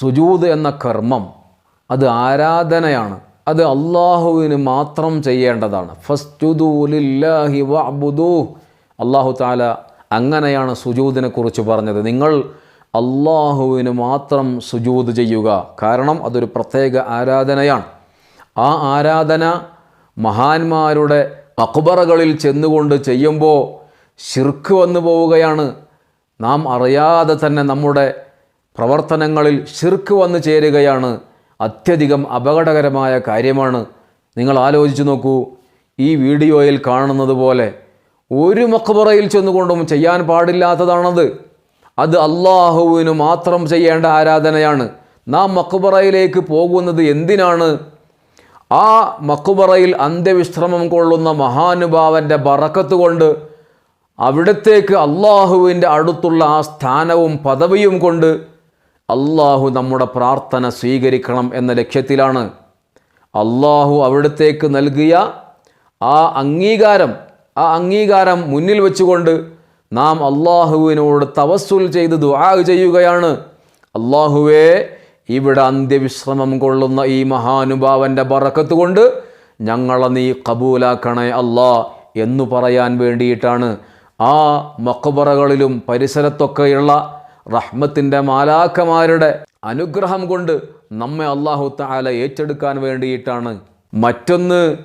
സുജൂദ് എന്ന കർമ്മം അത് ആരാധനയാണ് അത് അള്ളാഹുവിന് മാത്രം ചെയ്യേണ്ടതാണ്. ഫസ്റ്റുദൂലില്ലാഹി വഅബുദൂ. അള്ളാഹു താല അങ്ങനെയാണ് സുജൂദിനെ കുറിച്ച് പറഞ്ഞത്. നിങ്ങൾ അള്ളാഹുവിന് മാത്രം സുജൂദ് ചെയ്യുക. കാരണം അതൊരു പ്രത്യേക ആരാധനയാണ്. ആ ആരാധന മഹാന്മാരുടെ അക്ബറകളിൽ ചെന്നുകൊണ്ട് ചെയ്യുമ്പോൾ ശിർക്ക് വന്നു പോവുകയാണ്. നാം അറിയാതെ തന്നെ നമ്മുടെ പ്രവർത്തനങ്ങളിൽ ശിർക്ക് വന്നു ചേരുകയാണ് അത്യധികം അപകടകരമായ കാര്യമാണ്. നിങ്ങൾ ആലോചിച്ച് നോക്കൂ ഈ വീഡിയോയിൽ കാണുന്നത് പോലെ ഒരു മക്ബറയിൽ ചെന്നുകൊണ്ടും ചെയ്യാൻ പാടില്ലാത്തതാണത്. അത് അള്ളാഹുവിന് മാത്രം ചെയ്യേണ്ട ആരാധനയാണ്. നാം മക്ബറയിലേക്ക് പോകുന്നത് എന്തിനാണ്? ആ മക്കുബറയിൽ അന്ത്യവിശ്രമം കൊള്ളുന്ന മഹാനുഭാവന്റെ ബറക്കത്ത് കൊണ്ട് അവിടത്തേക്ക് അള്ളാഹുവിന്റെ അടുത്തുള്ള ആ സ്ഥാനവും പദവിയും കൊണ്ട് അള്ളാഹു നമ്മുടെ പ്രാർത്ഥന സ്വീകരിക്കണം എന്ന ലക്ഷ്യത്തിലാണ്. അള്ളാഹു അവിടത്തേക്ക് നൽകിയ ആ അംഗീകാരം ആ അംഗീകാരം മുന്നിൽ വെച്ചുകൊണ്ട് നാം അള്ളാഹുവിനോട് തവസ്സുൽ ചെയ്ത് ദുആ ചെയ്യുകയാണ്. അള്ളാഹുവേ ഇവിടെ അന്ത്യവിശ്രമം കൊള്ളുന്ന ഈ മഹാനുഭാവന്റെ ബറക്കത്ത് കൊണ്ട് ഞങ്ങളെ നീ കബൂലാക്കണേ അല്ലാ എന്നു പറയാൻ വേണ്ടിയിട്ടാണ് ആ മക്കബറകളിലും പരിസരത്തൊക്കെയുള്ള റഹ്മത്തിന്റെ മാലാക്കമാരുടെ അനുഗ്രഹം കൊണ്ട് നമ്മെ അള്ളാഹു താല ഏറ്റെടുക്കാൻ വേണ്ടിയിട്ടാണ്. മറ്റൊന്ന്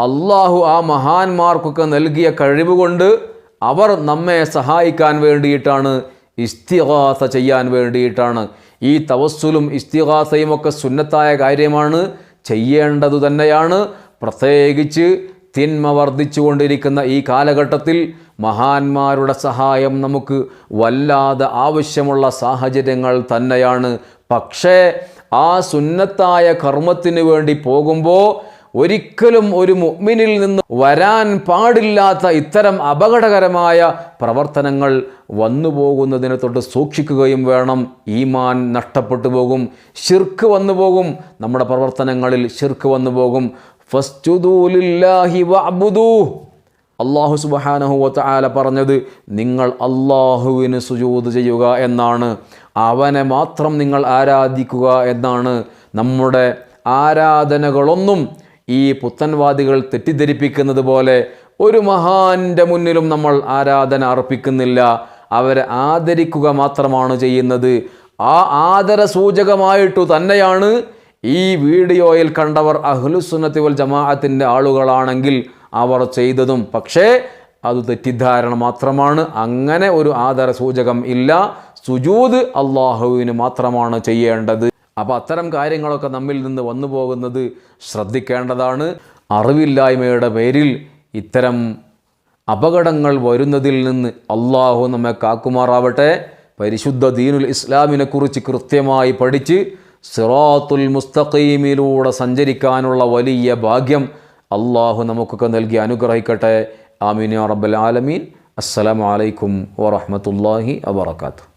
അള്ളാഹു ആ മഹാന്മാർക്കൊക്കെ നൽകിയ കഴിവ് കൊണ്ട് അവർ നമ്മെ സഹായിക്കാൻ വേണ്ടിയിട്ടാണ് ഇസ്തിഹാസ ചെയ്യാൻ വേണ്ടിയിട്ടാണ്. ഈ തവസ്സുലും ഇസ്തിഹാസയും ഒക്കെ സുന്നത്തായ കാര്യമാണ്. ചെയ്യേണ്ടതു തന്നെയാണ്. പ്രത്യേകിച്ച് തിന്മ വർദ്ധിച്ചുകൊണ്ടിരിക്കുന്ന ഈ കാലഘട്ടത്തിൽ മഹാന്മാരുടെ സഹായം നമുക്ക് വല്ലാതെ ആവശ്യമുള്ള സാഹചര്യങ്ങൾ തന്നെയാണ്. പക്ഷേ ആ സുന്നത്തായ കർമ്മത്തിന് വേണ്ടി പോകുമ്പോൾ ഒരിക്കലും ഒരു മുഅ്മിനിൽ നിന്ന് വരാൻ പാടില്ലാത്ത ഇത്തരം അപകടകരമായ പ്രവർത്തനങ്ങൾ വന്നു പോകുന്നതിനെ തൊട്ട് സൂക്ഷിക്കുകയും വേണം. ഈമാൻ നഷ്ടപ്പെട്ടു പോകും. ഷിർക്ക് വന്നു പോകും. നമ്മുടെ പ്രവർത്തനങ്ങളിൽ ഷിർക്ക് വന്നു പോകും. ഫസ്റ്റുദൂലില്ലാഹി വഅബ്ദൂ അള്ളാഹു സുബഹാനഹു ആല പറഞ്ഞത് നിങ്ങൾ അള്ളാഹുവിന് സുജൂത് ചെയ്യുക എന്നാണ്. അവനെ മാത്രം നിങ്ങൾ ആരാധിക്കുക എന്നാണ്. നമ്മുടെ ആരാധനകളൊന്നും ഈ പുത്തൻവാദികൾ തെറ്റിദ്ധരിപ്പിക്കുന്നത് പോലെ ഒരു മഹാന്റെ മുന്നിലും നമ്മൾ ആരാധന അർപ്പിക്കുന്നില്ല. അവരെ ആദരിക്കുക മാത്രമാണ് ചെയ്യുന്നത്. ആ ആദര സൂചകമായിട്ടു തന്നെയാണ് ഈ വീഡിയോയിൽ കണ്ടവർ അഹ്ലുസുന്നത്തി വൽ ജമാഅത്തിന്റെ ആളുകളാണെങ്കിൽ അവർ ചെയ്തതും. പക്ഷേ അത് തെറ്റിദ്ധാരണ മാത്രമാണ്. അങ്ങനെ ഒരു ആദര സൂചകം ഇല്ല. സുജൂത് അള്ളാഹുവിന് മാത്രമാണ് ചെയ്യേണ്ടത്. അപ്പോൾ അത്തരം കാര്യങ്ങളൊക്കെ നമ്മിൽ നിന്ന് വന്നു പോകുന്നത് ശ്രദ്ധിക്കേണ്ടതാണ്. അറിവില്ലായ്മയുടെ പേരിൽ ഇത്തരം അപകടങ്ങൾ വരുന്നതിൽ നിന്ന് അള്ളാഹു നമ്മെ കാക്കുമാറാവട്ടെ. പരിശുദ്ധ ദീനുൽ ഇസ്ലാമിനെക്കുറിച്ച് കൃത്യമായി പഠിച്ച് സിറാത്തുൽ മുസ്തഖീമിലൂടെ സഞ്ചരിക്കാനുള്ള വലിയ ഭാഗ്യം അള്ളാഹു നമുക്കൊക്കെ നൽകി അനുഗ്രഹിക്കട്ടെ. ആമീൻ റബ്ബൽ ആലമീൻ. അസ്സലാമു അലൈക്കും വറഹ്മത്തുള്ളാഹി വബറകാതുഹു.